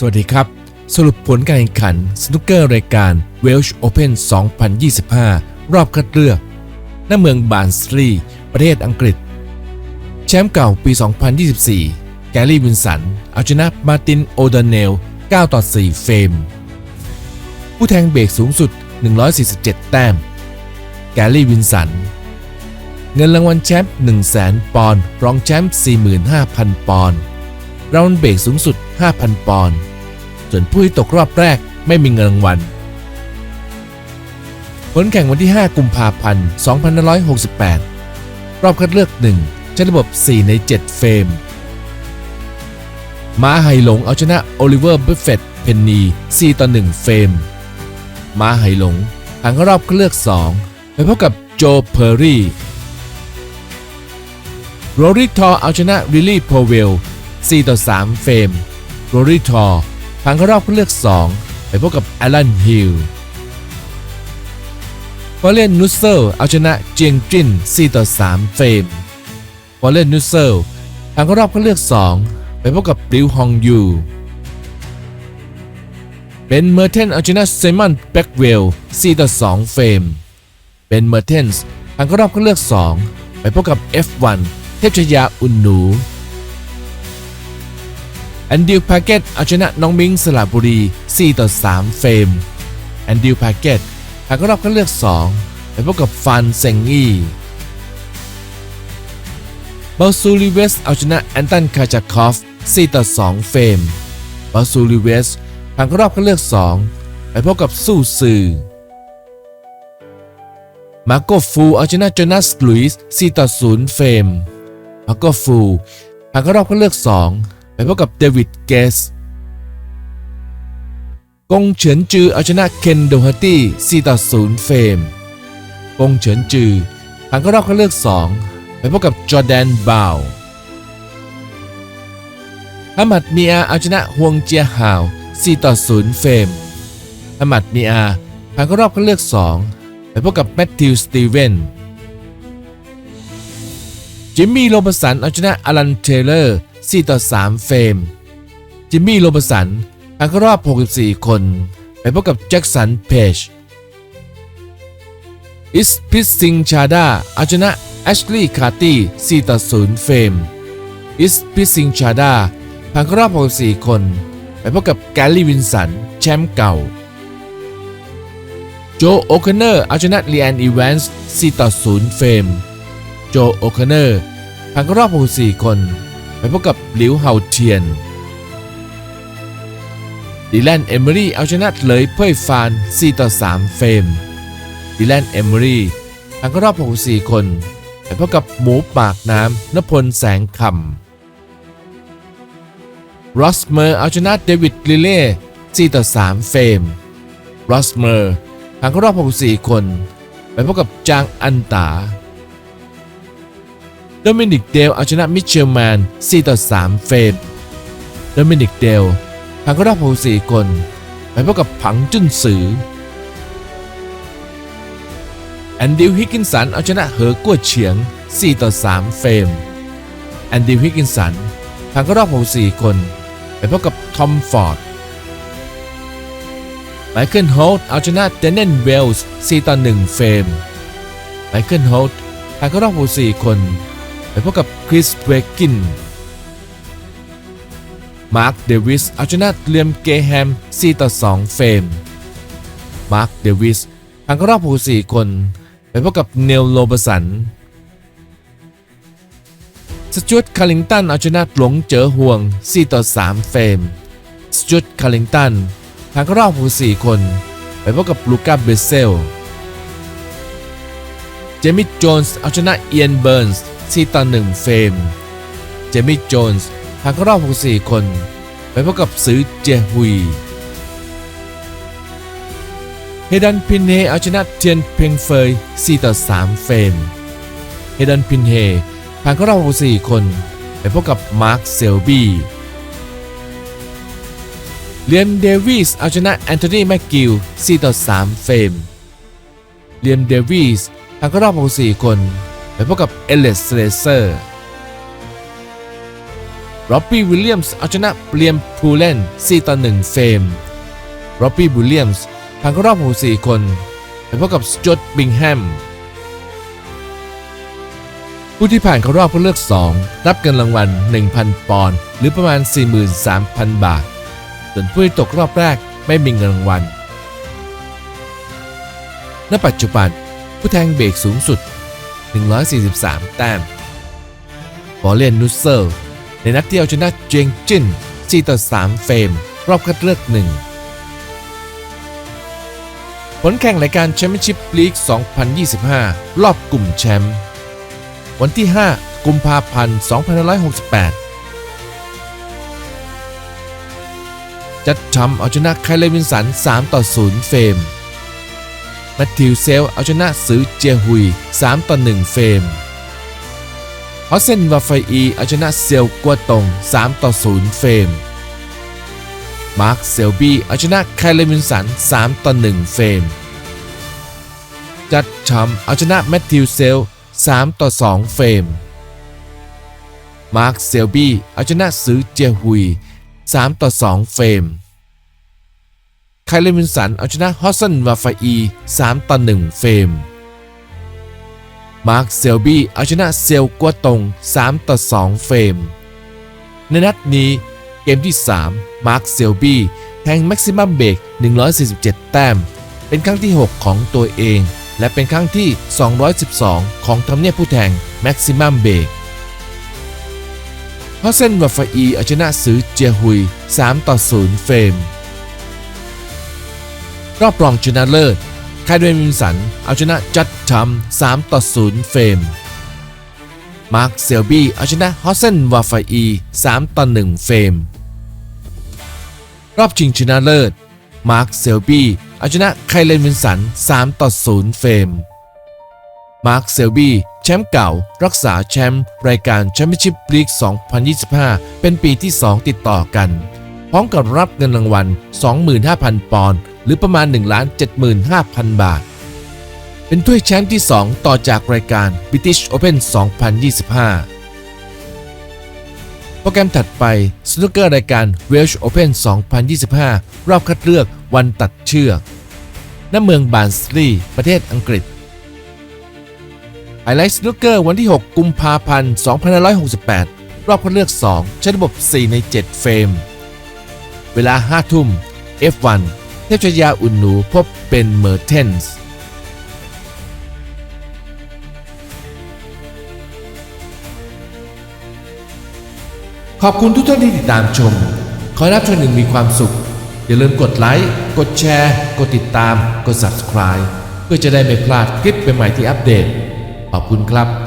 สวัสดีครับ สรุปผลการแข่งขันสนุกเกอร์รายการ Welsh Open 2025 รอบคัดเลือกณเมืองบานสตรี ประเทศอังกฤษ แชมป์เก่าปี 2024 แกรี่วินสัน เอาชนะมาตินโอเดเนล 9 ต่อ 4 เฟรม ผู้แทงเบรกสูงสุด 147 แต้ม แกรี่วินสัน เงินรางวัลแชมป์ 100,000 ปอนด์ รองแชมป์ 45,000 ปอนด์ ราวัลเบรกสูงสุด 5,000 ปอนด์ส่วนผู้ที่ตกรอบแรกไม่มีเงินรางวัลผลแข่งวันที่ 5 กุมภาพันธ์ 2568 รอบคัดเลือก 1 ใช้ระบบ 4 ใน 7 เฟรม ม้าไหหลงเอาชนะโอลิเวอร์เบฟเฟตเพนนี 4 ต่อ 1 เฟรม ม้าไหหลงผ่านเข้ารอบคัดเลือก 2 ไปพบกับโจเพอร์รี่ โรริทอร์เอาชนะริลลี่โพเวล 4 ต่อ 3 เฟรมโรริทอร์ผ่านเข้ารอบเลือก 2 ไปพบกับแอลันฮิลฟอเลนนูเซลเอาชนะเจียงจิน 4 ต่อ 3 เฟรมฟอเลนนูเซลผ่านเข้ารอบเลือก 2 ไปพบกับริวฮองยูเบนเมอร์เทนเอาชนะเซมอนแบ็กเวล 4 ต่อ 2 เฟรมเบนเมอร์เทนส์ผ่านเข้ารอบคัดเลือก 2 ไปพบกับ F1 เทพชยาอุนหนู แอนดิวพาเกตเอาชนะน้องมิงสระบุรี 4 ต่อ 3 เฟรมแอนดิวพาเกตผ่านเข้ารอบคัดเลือก 2 ไปพบกับฟันเซงอี้บาซูลิเวสเอาชนะแอนตันคาจาคอฟ 4 ต่อ 2 เฟรมบาซูลิเวสผ่านเข้ารอบคัดเลือก 2 ไปพบกับสู้ซือมาโกฟูเอาชนะโจนาสลุยส์4ต่อ 0 เฟรมมาโกฟูผ่านเข้ารอบคัดเลือก 2 ไปพบกับเดวิดเกสกงเฉินจือเอาชนะเคนโดฮาตี้4ต่อ0เฟรมกงเฉินจือผ่านเข้ารอบคัดเลือก 2 ไปพบกับจอร์แดนบาวฮัมมัดมีอาเอาชนะฮวงเจียฮาว4ต่อ0เฟรมฮัมมัดมีอาผ่านเข้ารอบคัดเลือก 2 ไปพบกับแมตติวสตีเวนจิมมี่โรบสันเอาชนะอลันเทเลอร์ 4 ต่อ 3 เฟรม จิมมี่โรบสันผ่านเข้ารอบ 64 คน ไปพบกับแจ็คสันเพจอิสพิสซิงชาดาเอาชนะแอชลีย์คาร์ตี้4ต่อ 0 เฟรม อิสพิสซิงชาดาผ่านเข้ารอบ 64 คน ไปพบกับแกลลี่วินสัน แชมป์เก่า โจโอคเนอร์เอาชนะลีแอนอีแวนส์4ต่อ 0 เฟรม โจโอคเนอร์ผ่านเข้ารอบ 64 คน พบกับหลิวเฮาเทียนดิแลนเอมอรี่เอาชนะเลยเพ่ยฟาน4ต่อ3เฟรมดิแลนเอมอรี่ผ่านเข้ารอบ 64 คนไปพบกับหมูปากน้ำนพลแสงคำรอสเมอร์เอาชนะเดวิดลิเล่4ต่อ3เฟรมรอสเมอร์ผ่านเข้ารอบ 64 คน ไปพบกับจางอันตา โดมินิกเดลเอาชนะมิเชลแมน 4 ต่อ 3 เฟรมโดมินิกเดลผ่านเข้ารอบ64คน ไปพบกับผังจุนซือ แอนดิวฮิกกินสันเอาชนะเหอกัวเฉียง 4 ต่อ 3 เฟรมแอนดิวฮิกกินสันผ่านเข้ารอบ64คน ไปพบกับทอมฟอร์ดไมเคิลโฮลต์เอาชนะเดนเนนเวลส์ 4 ต่อ 1 เฟรมไมเคิลโฮลต์ผ่านเข้ารอบ64คน ไปพบกับคริสเวกิน มาร์คเดวิสเอาชนะเลียมเกแฮม 4 ต่อ 2 เฟรม มาร์คเดวิสผ่านเข้ารอบ64คน ไปพบกับเนลโลเบสัน สจวตคาริงตันเอาชนะหลงเจอห่วง 4 ต่อ 3 เฟรม สจวตคาริงตันผ่านเข้ารอบ64คน ไปพบกับลูก้าเบเซล เจมี่โจนส์เอาชนะเอียนเบิร์นส์ 4ต่อ1เฟรม เจมี่โจนส์ผ่านเข้ารอบ 64 คน ไปพบกับซือเจฮุย เฮดันพินเฮเอาชนะเทียนเพียงเฟย 4 ต่อ 3 เฟรม เฮดันพินเฮผ่านเข้ารอบ 64 คน ไปพบกับมาร์คเซลบี้เลียมเดวิสเอาชนะแอนโทนีแมกกิล 4 ต่อ 3 เฟรม เลียมเดวิสผ่านเข้ารอบ 64 คน ไปพบกับเอเลสเลเซอร์โรบบี้วิลเลียมส์เอาชนะเปลียมพูเลน4ต่อ1เฟรมโรบบี้วิลเลียมส์ผ่านเข้ารอบ64คน ไปพบกับสจอตบิงแฮมผู้ที่ผ่านเข้ารอบก็เลือก 2 รับเงินรางวัล 1,000 ปอนด์หรือประมาณ 43,000 บาท ส่วนผู้ที่ตกรอบแรกไม่มีเงินรางวัล ณ ปัจจุบัน ผู้แทงเบรกสูงสุด 143 แต้มบอลเลียนนูเซอร์ในนัดที่เอาชนะเจงจิน4ต่อ3เฟรม รอบคัดเลือก1ผลแข่งรายการแชมเปี้ยนชิพลีก 2025 รอบกลุ่มแชมป์ วันที่ 5 กุมภาพันธ์ 2568 จัดชำเอาชนะไคลเลวินสัน 3 ต่อ 0 เฟรม แมทธิวเซลเอาชนะซือเจียฮุย 3 ต่อ 1 เฟรมฮอสเซนวาไฟอีเอาชนะเซลกัวตง 3 ต่อ 0 เฟรม มาร์คเซลบี้เอาชนะไคลเลวินสัน 3 ต่อ 1 เฟรม จัดชำเอาชนะแมทธิวเซล 3 ต่อ 2 เฟรม มาร์คเซลบี้เอาชนะซือเจียฮุย 3 ต่อ 2 เฟรม ไคลเลวินสันเอาชนะฮอสซันวาฟาอี 3 ต่อ 1 เฟรม มาร์คเซลบี้เอาชนะเซลกัวตง 3 ต่อ 2 เฟรม ในนัดนี้เกมที่ 3 มาร์คเซลบี้แทงแม็กซิมัมเบรก147 แต้ม เป็นครั้งที่ 6 ของตัวเอง และเป็นครั้งที่ 212 ของทำเนียบผู้แทงแม็กซิมัมเบรกฮอสเซนวาฟาอีเอาชนะซือเจียฮุย 3 ต่อ 0 เฟรม รอบรองชนะเลิศไคเดนวินสัน เอาชนะจัดชัม3ต่อ0เฟรม มาร์คเซลบี้เอาชนะฮอสเซนวาฟาอี3ต่อ1เฟรม รอบชิงชนะเลิศ มาร์คเซลบี้เอาชนะไคเลนวินสัน3ต่อ0เฟรม มาร์คเซลบี้แชมป์เก่า รักษาแชมป์รายการแชมเปี้ยนชิพลีก 2025 เป็นปีที่ 2 ติดต่อกัน พร้อมกับรับเงินรางวัล 25,000 ปอนด์ หรือประมาณ 1,75,000 บาท เป็นถ้วยแชมป์ที่ 2 ต่อจากรายการ British Open 2025 โปรแกรมถัดไปสนุกเกอร์รายการ Welsh Open 2025 รอบคัดเลือกวันตัดเชือกณเมืองบานสลีย์ประเทศอังกฤษไฮไลท์สนุกเกอร์วันที่ 6 กุมภาพันธ์ 2568 รอบคัดเลือก 2 ใช้ระบบ 4 ใน 7 เฟรม เวลา 5 ทุ่ม F1 เทพชยาอุนหนูพบเป็นเมอร์เทนส์ขอบคุณทุกท่านที่ติดตามชม ขอให้รับชมหนึ่งมีความสุข อย่าลืมกดไลค์ กดแชร์ กดติดตาม กด subscribe เพื่อจะได้ไม่พลาดคลิปใหม่ๆที่อัปเดต ขอบคุณครับ